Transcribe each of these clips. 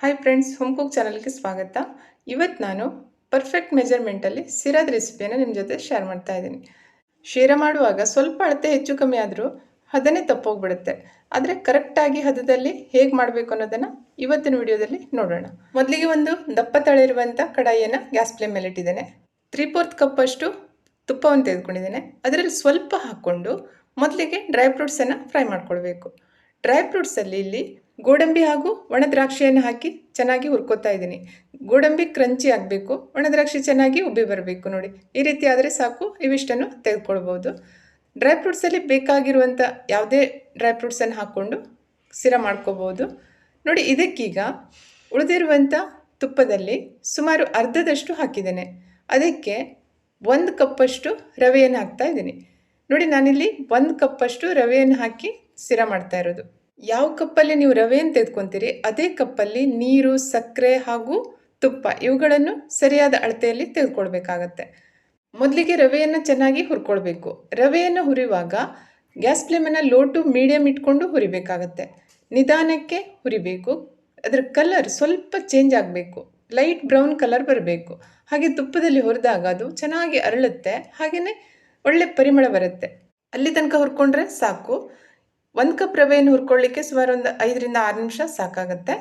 Hi friends home cook ಚಾನಲ್ಗೆ ಸ್ವಾಗತ. ಇವತ್ತು ನಾನು ಪರ್ಫೆಕ್ಟ್ ಮೆಜರ್ಮೆಂಟಲ್ಲಿ ಸಿರಾದ ರೆಸಿಪಿಯನ್ನು ನಿಮ್ಮ ಜೊತೆ ಶೇರ್ ಮಾಡ್ತಾ ಇದ್ದೀನಿ. ಶೀರ ಮಾಡುವಾಗ ಸ್ವಲ್ಪ ಅಳತೆ ಹೆಚ್ಚು ಕಮ್ಮಿ ಆದರೂ ಹದನೇ ತಪ್ಪೋಗ್ಬಿಡುತ್ತೆ. ಆದರೆ ಕರೆಕ್ಟಾಗಿ ಹದದಲ್ಲಿ ಹೇಗೆ ಮಾಡಬೇಕು ಅನ್ನೋದನ್ನು ಇವತ್ತಿನ ವಿಡಿಯೋದಲ್ಲಿ ನೋಡೋಣ. ಮೊದಲಿಗೆ ಒಂದು ದಪ್ಪ ತಳಿರುವಂಥ ಕಡಾಯಿಯನ್ನು ಗ್ಯಾಸ್ ಫ್ಲೇಮ್ ಮೇಲೆ ಇಟ್ಟಿದ್ದೇನೆ. ತ್ರೀ ಫೋರ್ತ್ ಕಪ್ಪಷ್ಟು ತುಪ್ಪವನ್ನು ತೆಗೆದುಕೊಂಡಿದ್ದೇನೆ. ಅದರಲ್ಲಿ ಸ್ವಲ್ಪ ಹಾಕ್ಕೊಂಡು ಮೊದಲಿಗೆ ಡ್ರೈ ಫ್ರೂಟ್ಸನ್ನು ಫ್ರೈ ಮಾಡ್ಕೊಳ್ಬೇಕು. ಡ್ರೈ ಫ್ರೂಟ್ಸಲ್ಲಿ ಇಲ್ಲಿ ಗೋಡಂಬಿ ಹಾಗೂ ಒಣ ದ್ರಾಕ್ಷಿಯನ್ನು ಹಾಕಿ ಚೆನ್ನಾಗಿ ಹುರ್ಕೋತಾ ಇದ್ದೀನಿ. ಗೋಡಂಬಿ ಕ್ರಂಚಿ ಆಗಬೇಕು ಒಣ ದ್ರಾಕ್ಷಿ ಚೆನ್ನಾಗಿ ಉಬ್ಬಿ ಬರಬೇಕು ನೋಡಿ. ಈ ರೀತಿ ಆದರೆ ಸಾಕು, ಇವಿಷ್ಟನ್ನು ತೆಗೆದುಕೊಳ್ಬೋದು ಡ್ರೈ ಫ್ರೂಟ್ಸಲ್ಲಿ ಬೇಕಾಗಿರುವಂಥ ಯಾವುದೇ ಡ್ರೈ ಫ್ರೂಟ್ಸನ್ನು ಹಾಕ್ಕೊಂಡು ಸಿರ ಮಾಡ್ಕೋಬೋದು ನೋಡಿ, ಇದಕ್ಕೀಗ ಉಳಿದಿರುವಂಥ ತುಪ್ಪದಲ್ಲಿ ಸುಮಾರು ಅರ್ಧದಷ್ಟು ಹಾಕಿದ್ದೇನೆ. ಅದಕ್ಕೆ ಒಂದು ಕಪ್ಪಷ್ಟು ರವೆಯನ್ನು ಹಾಕ್ತಾ ಇದ್ದೀನಿ. ನೋಡಿ, ನಾನಿಲ್ಲಿ ಒಂದು ಕಪ್ಪಷ್ಟು ರವೆಯನ್ನು ಹಾಕಿ ಸಿರ ಮಾಡ್ತಾ ಇರೋದು. ಯಾವ ಕಪ್ಪಲ್ಲಿ ನೀವು ರವೆಯನ್ನು ತೆಗೆದುಕೊಂತೀರಿ ಅದೇ ಕಪ್ಪಲ್ಲಿ ನೀರು, ಸಕ್ಕರೆ ಹಾಗೂ ತುಪ್ಪ ಇವುಗಳನ್ನು ಸರಿಯಾದ ಅಳತೆಯಲ್ಲಿ ತೆಗೆದುಕೊಳ್ಬೇಕಾಗತ್ತೆ. ಮೊದಲಿಗೆ ರವೆಯನ್ನು ಚೆನ್ನಾಗಿ ಹುರ್ಕೊಳ್ಬೇಕು. ರವೆಯನ್ನು ಹುರಿಯುವಾಗ ಗ್ಯಾಸ್ ಫ್ಲೇಮನ್ನು ಲೋ ಟು ಮೀಡಿಯಮ್ ಇಟ್ಕೊಂಡು ಹುರಿಬೇಕಾಗತ್ತೆ. ನಿಧಾನಕ್ಕೆ ಹುರಿಬೇಕು. ಅದರ ಕಲರ್ ಸ್ವಲ್ಪ ಚೇಂಜ್ ಆಗಬೇಕು. ಲೈಟ್ ಬ್ರೌನ್ ಕಲರ್ ಬರಬೇಕು. ಹಾಗೆ ತುಪ್ಪದಲ್ಲಿ ಹುರಿದಾಗ ಅದು ಚೆನ್ನಾಗಿ ಅರಳುತ್ತೆ, ಹಾಗೆಯೇ ಒಳ್ಳೆ ಪರಿಮಳ ಬರುತ್ತೆ. ಅಲ್ಲಿ ತನಕ ಹುರ್ಕೊಂಡ್ರೆ ಸಾಕು. ಒಂದು ಕಪ್ ರವೆಯನ್ನು ಹುರ್ಕೊಳ್ಳಿಕ್ಕೆ ಸುಮಾರು ಒಂದು ಐದರಿಂದ ಆರು ನಿಮಿಷ ಸಾಕಾಗುತ್ತೆ.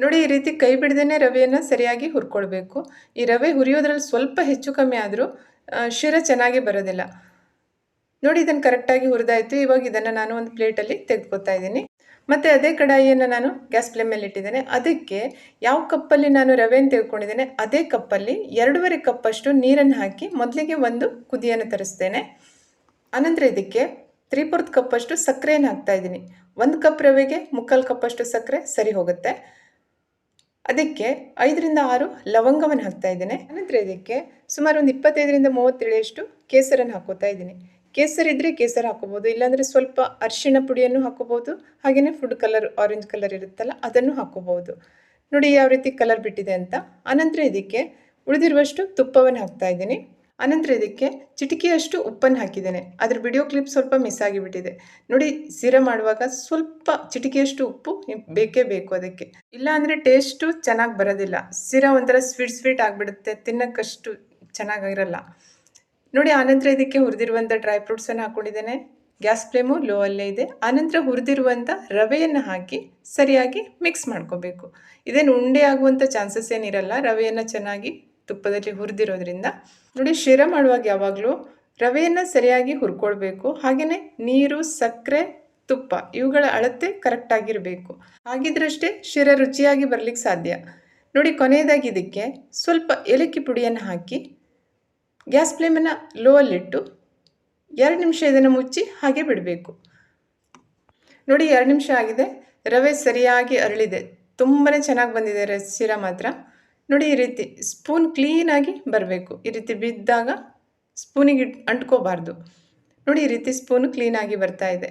ನೋಡಿ, ಈ ರೀತಿ ಕೈ ಬಿಡದೇ ರವೆಯನ್ನು ಸರಿಯಾಗಿ ಹುರ್ಕೊಳ್ಬೇಕು. ಈ ರವೆ ಹುರಿಯೋದ್ರಲ್ಲಿ ಸ್ವಲ್ಪ ಹೆಚ್ಚು ಕಮ್ಮಿ ಆದರೂ ಶಿರ ಚೆನ್ನಾಗಿ ಬರೋದಿಲ್ಲ. ನೋಡಿ ಇದನ್ನು ಕರೆಕ್ಟಾಗಿ ಹುರಿದಾಯಿತು. ಇವಾಗ ಇದನ್ನು ನಾನು ಒಂದು ಪ್ಲೇಟಲ್ಲಿ ತೆಗೆದುಕೊತಾ ಇದ್ದೀನಿ. ಮತ್ತು ಅದೇ ಕಡಾಯಿಯನ್ನು ನಾನು ಗ್ಯಾಸ್ ಫ್ಲೇಮ್ ಮೇಲೆ ಇಟ್ಟಿದ್ದೇನೆ. ಅದಕ್ಕೆ ಯಾವ ಕಪ್ಪಲ್ಲಿ ನಾನು ರವೆಯನ್ನು ತೆಗೆದುಕೊಂಡಿದ್ದೇನೆ, ಅದೇ ಕಪ್ಪಲ್ಲಿ ಎರಡೂವರೆ ಕಪ್ಪಷ್ಟು ನೀರನ್ನು ಹಾಕಿ ಮೊದಲಿಗೆ ಒಂದು ಕುದಿಯನ್ನು ತರಿಸ್ತೇನೆ. ಆನಂತರ ಇದಕ್ಕೆ ತ್ರೀ ಫೋರ್ತ್ ಕಪ್ಪಷ್ಟು ಸಕ್ಕರೆಯನ್ನು ಹಾಕ್ತಾ ಇದ್ದೀನಿ. ಒಂದು ಕಪ್ ರವೆಗೆ ಮುಕ್ಕಾಲು ಕಪ್ಪಷ್ಟು ಸಕ್ಕರೆ ಸರಿ ಹೋಗುತ್ತೆ. ಅದಕ್ಕೆ ಐದರಿಂದ ಆರು ಲವಂಗವನ್ನು ಹಾಕ್ತಾ ಇದ್ದೇನೆ. ಅನಂತರ ಇದಕ್ಕೆ ಸುಮಾರು ಒಂದು ಇಪ್ಪತ್ತೈದರಿಂದ ಮೂವತ್ತೇಳಷ್ಟು ಕೇಸರನ್ನು ಹಾಕೋತಾ ಇದ್ದೀನಿ. ಕೇಸರ್ ಇದ್ದರೆ ಕೇಸರ್ ಹಾಕೋಬೋದು, ಇಲ್ಲಾಂದರೆ ಸ್ವಲ್ಪ ಅರಿಶಿಣ ಪುಡಿಯನ್ನು ಹಾಕೋಬೋದು ಹಾಗೆಯೇ ಫುಡ್ ಕಲರ್ ಆರೆಂಜ್ ಕಲರ್ ಇರುತ್ತಲ್ಲ ಅದನ್ನು ಹಾಕೋಬೋದು. ನೋಡಿ ಯಾವ ರೀತಿ ಕಲರ್ ಬಿಟ್ಟಿದೆ ಅಂತ. ಅನಂತರ ಇದಕ್ಕೆ ಉಳಿದಿರುವಷ್ಟು ತುಪ್ಪವನ್ನು ಹಾಕ್ತಾ ಇದ್ದೀನಿ. ಅನಂತರ ಇದಕ್ಕೆ ಚಿಟಿಕೆಯಷ್ಟು ಉಪ್ಪನ್ನು ಹಾಕಿದ್ದೇನೆ. ಅದರ ವಿಡಿಯೋ ಕ್ಲಿಪ್ ಸ್ವಲ್ಪ ಮಿಸ್ ಆಗಿಬಿಟ್ಟಿದೆ. ನೋಡಿ, ಸೀರೆ ಮಾಡುವಾಗ ಸ್ವಲ್ಪ ಚಿಟಿಕೆಯಷ್ಟು ಉಪ್ಪು ಬೇಕೇ ಬೇಕು ಅದಕ್ಕೆ. ಇಲ್ಲ ಅಂದರೆ ಟೇಸ್ಟು ಚೆನ್ನಾಗಿ ಬರೋದಿಲ್ಲ. ಸೀರೆ ಒಂಥರ ಸ್ವೀಟ್ ಸ್ವೀಟ್ ಆಗಿಬಿಡುತ್ತೆ. ತಿನ್ನೋಕ್ಕಷ್ಟು ಚೆನ್ನಾಗಿರಲ್ಲ. ನೋಡಿ, ಆನಂತರ ಇದಕ್ಕೆ ಹುರಿದಿರುವಂಥ ಡ್ರೈ ಫ್ರೂಟ್ಸನ್ನು ಹಾಕ್ಕೊಂಡಿದ್ದೇನೆ ಗ್ಯಾಸ್ ಫ್ಲೇಮು ಲೋ ಅಲ್ಲೇ ಇದೆ. ಆನಂತರ ಹುರಿದಿರುವಂಥ ರವೆಯನ್ನು ಹಾಕಿ ಸರಿಯಾಗಿ ಮಿಕ್ಸ್ ಮಾಡ್ಕೋಬೇಕು. ಇದೇನು ಉಂಡೆ ಆಗುವಂಥ ಚಾನ್ಸಸ್ ಏನಿರಲ್ಲ. ರವೆಯನ್ನು ಚೆನ್ನಾಗಿ ತುಪ್ಪದಲ್ಲಿ ಹುರಿದಿರೋದ್ರಿಂದ ನೋಡಿ, ಶಿರ ಮಾಡುವಾಗ ಯಾವಾಗಲೂ ರವೆಯನ್ನು ಸರಿಯಾಗಿ ಹುರ್ಕೊಳ್ಬೇಕು. ಹಾಗೆಯೇ ನೀರು, ಸಕ್ಕರೆ, ತುಪ್ಪ ಇವುಗಳ ಅಳತೆ ಕರೆಕ್ಟಾಗಿರಬೇಕು ಹಾಗಿದ್ರಷ್ಟೇ ಶಿರ ರುಚಿಯಾಗಿ ಬರಲಿಕ್ಕೆ ಸಾಧ್ಯ. ನೋಡಿ, ಕೊನೆಯದಾಗಿ ಇದಕ್ಕೆ ಸ್ವಲ್ಪ ಏಲಕ್ಕಿ ಪುಡಿಯನ್ನು ಹಾಕಿ ಗ್ಯಾಸ್ ಫ್ಲೇಮನ್ನು ಲೋ ಅಲ್ಲಿಟ್ಟು ಎರಡು ನಿಮಿಷ ಇದನ್ನು ಮುಚ್ಚಿ ಹಾಗೆ ಬಿಡಬೇಕು. ನೋಡಿ, ಎರಡು ನಿಮಿಷ ಆಗಿದೆ. ರವೆ ಸರಿಯಾಗಿ ಅರಳಿದೆ. ತುಂಬಾ ಚೆನ್ನಾಗಿ ಬಂದಿದೆ ಶಿರ ಮಾತ್ರ. ನೋಡಿ ಈ ರೀತಿ ಸ್ಪೂನ್ ಕ್ಲೀನಾಗಿ ಬರಬೇಕು. ಈ ರೀತಿ ಬಿದ್ದಾಗ ಸ್ಪೂನಿಗೆ ಅಂಟ್ಕೋಬಾರ್ದು. ನೋಡಿ ಈ ರೀತಿ ಸ್ಪೂನು ಕ್ಲೀನಾಗಿ ಬರ್ತಾ ಇದೆ.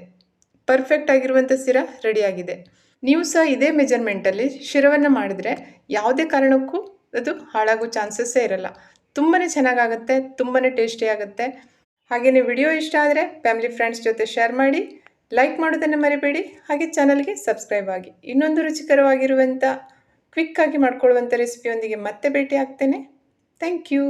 ಪರ್ಫೆಕ್ಟ್ ಆಗಿರುವಂಥ ಸಿರ ರೆಡಿಯಾಗಿದೆ ನೀವು ಸಹ ಇದೇ ಮೆಜರ್ಮೆಂಟಲ್ಲಿ ಶಿರವನ್ನು ಮಾಡಿದ್ರೆ ಯಾವುದೇ ಕಾರಣಕ್ಕೂ ಅದು ಹಾಳಾಗೋ ಚಾನ್ಸಸ್ಸೇ ಇರಲ್ಲ. ತುಂಬಾ ಚೆನ್ನಾಗಾಗುತ್ತೆ ತುಂಬಾ ಟೇಸ್ಟಿ ಆಗುತ್ತೆ. ಹಾಗೆಯೇ ವಿಡಿಯೋ ಇಷ್ಟ ಆದರೆ ಫ್ಯಾಮಿಲಿ ಫ್ರೆಂಡ್ಸ್ ಜೊತೆ ಶೇರ್ ಮಾಡಿ ಲೈಕ್ ಮಾಡೋದನ್ನು ಮರಿಬೇಡಿ. ಹಾಗೆ ಚಾನಲ್ಗೆ ಸಬ್ಸ್ಕ್ರೈಬ್ ಆಗಿ. ಇನ್ನೊಂದು ರುಚಿಕರವಾಗಿರುವಂಥ ಕ್ವಿಕ್ಕಾಗಿ ಮಾಡ್ಕೊಳ್ಳುವಂಥ ರೆಸಿಪಿಯೊಂದಿಗೆ ಮತ್ತೆ ಭೇಟಿ ಆಗ್ತೇನೆ ಥ್ಯಾಂಕ್ ಯು.